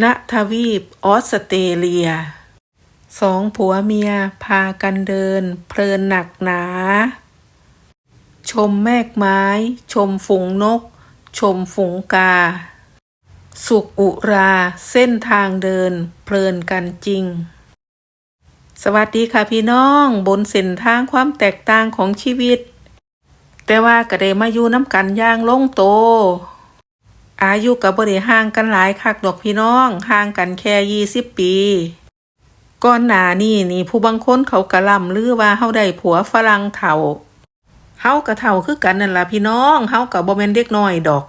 ณทวีปออสเตรเลีย สองผัวเมียพากันเดิน เพลินหนักหนา ชมแมกไม้ ชมฝูงนก ชมฝูงกา สุขอุราเส้นทางเดิน เพลินกันจริง สวัสดีค่ะพี่น้องบนเส้นทางความแตกต่างของชีวิต แต่ว่าก็ได้มาอยู่น้ำกันย่างลงโต อายุกับ่ได้ห่างกันหลายคักดอกพี่น้องห่างกันแค่ยี่สิบปีก่อนหน้านี่นี่ผู้บางคนเขากระล่ำลือว่าเฮาได้ผัวฝรั่งเฒ่าเฮากะเฒ่าคือกันนั่นล่ะพี่น้องเฮากับบ่แม่นเด็กน้อยดอก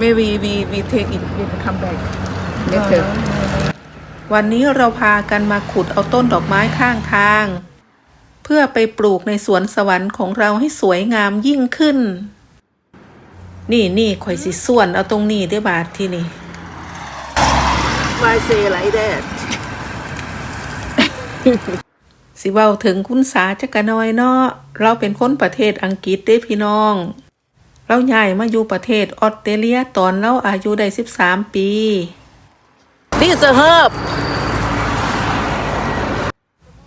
Maybe we we take it we come back later วันนี้เราพากันมาขุดเอาต้นดอกไม้ข้างทาง เพื่อไปปลูกในสวนสวรรค์ของเราให้สวยงามยิ่งขึ้น นี่นี่ข่อยสิส่วนเอาตรงนี้ได้อบาทที่นี่ Why say like that สิเว้าถึงคุณสาจักกะน้อยเนาะเราเป็นคนประเทศอังกฤษเด้พี่น้อง เราย้ายมาอยู่ประเทศออสเตรเลียตอนเราอายุได้13ปี This is a herb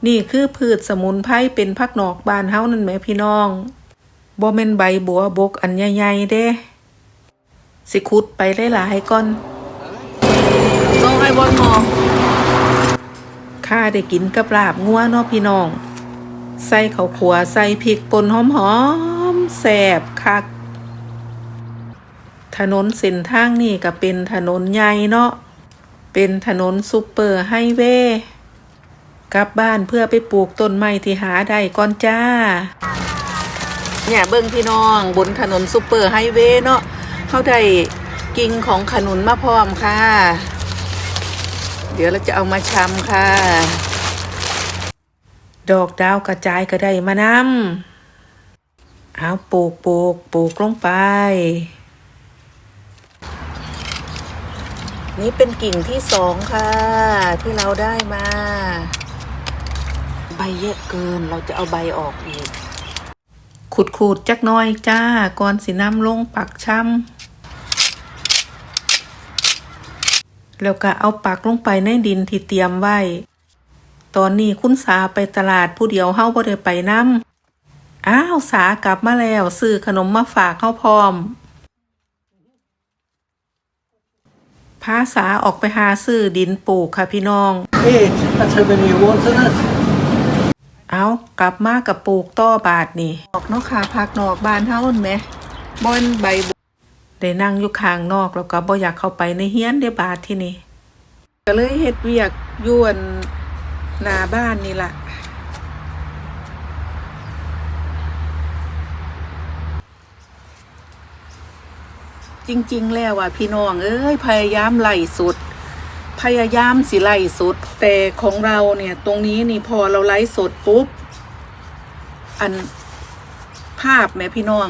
นี่คือพืชสมุนไพรเป็นพักนอกบ้านเฮานั่นแหมพี่น้อง บ่แม่นใบบัวบกอันใหญ่ๆเด้ สิขุดไปหลายๆก่อน No I want more ข้าได้กินกับลาบงัวเนาะพี่น้อง ใส่ข้าวขัวใส่พริกป่นหอมๆแซ่บคัก ถนนเส้นทางนี่ก็เป็นถนนใหญ่เนาะ เป็นถนนซุปเปอร์ไฮเวย์กลับบ้านเพื่อไปปลูกต้นไม้ที่หาได้ก่อนจ้า เนี่ยเบิ่งพี่น้องบนถนนซุปเปอร์ไฮเวย์เนาะเขาได้กิ่งของขนุนมาพร้อมค่ะ เดี๋ยวเราจะเอามาชำค่ะ ดอกดาวกระจายก็ได้มาน้ำเอาปลูกปลูกปลูกลงไป นี่เป็นกิ่งที่สองค่ะ ที่เราได้มา ใบเยอะเกินเราจะเอาใบออกอีก ขุดขูดๆจักน้อยจ้าก่อนสิน้ำลงปักช้ำแล้วก็เอาปักลงไปในดินที่เตรียมไว้ ตอนนี้คุณสาไปตลาดผู้เดียวเฮาบ่ได้ไปน้ำอ้าวสากลับมาแล้วซื้อขนมมาฝากเฮาพร้อมพาสาออกไปหาซื้อดินปลูกค่ะพี่น้อง Eight. That's how many you want in it. เอากลับมากับปลูกต่อบาทนี่ออกเนาะค่ะพักนอกบ้านเฮาเห็นไหมบอนใบบัวได้นั่งอยู่ข้างนอกแล้วก็บ่อยากเข้าไปในเฮียนเด้บาทที่นี่ก็เลยเฮ็ดเวียกอยวนหน้าบ้านนี่ล่ะจริง ๆ แล้วอะพี่น้องเอ้ยพยายามไล่สุด พยายามสิไล่สดแต่ของเราเนี่ยตรงนี้นี่พอเราไล่สดปุ๊บ อันภาพแม่พี่น้อง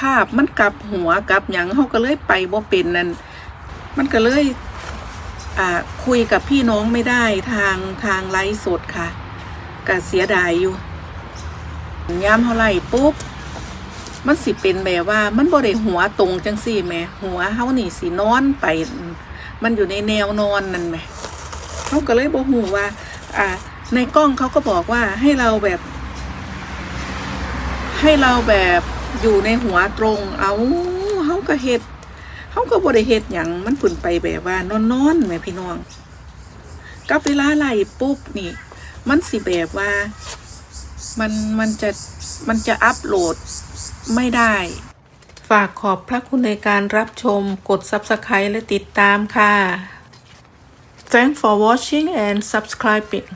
ภาพมันกลับหัวกลับหยังเขาก็เลยไปบ่เป็นนั่นมันก็เลยอ่าคุยกับพี่น้องไม่ได้ทางทางไลฟ์สดค่ะก็เสียดายอยู่ย้ำเท่าไหร่ปุ๊บมันสิเป็นแบบว่ามันบ่ได้หัวตรงจังสี่แม่หัวเฮานี่สินอนไป มันอยู่ในแนวนอนนั่นไหมเขาก็เลยบอกหูว่า อ่า ในกล้องเขาก็บอกว่าให้เราแบบ ให้เราแบบอยู่ในหัวตรง เอาเขาก็เฮ็ดเขาก็บ่ได้เฮ็ดหยังมันฝุ่นไปแบบว่านอนๆแม่พี่น้องกับเวลาไล่ปุ๊บนี่ มันสิแบบว่า มันมันจะมันจะอัปโหลดไม่ได้ ฝากขอบพระคุณในการรับชมกด Subscribe และติดตามค่ะ Thanks for watching and subscribing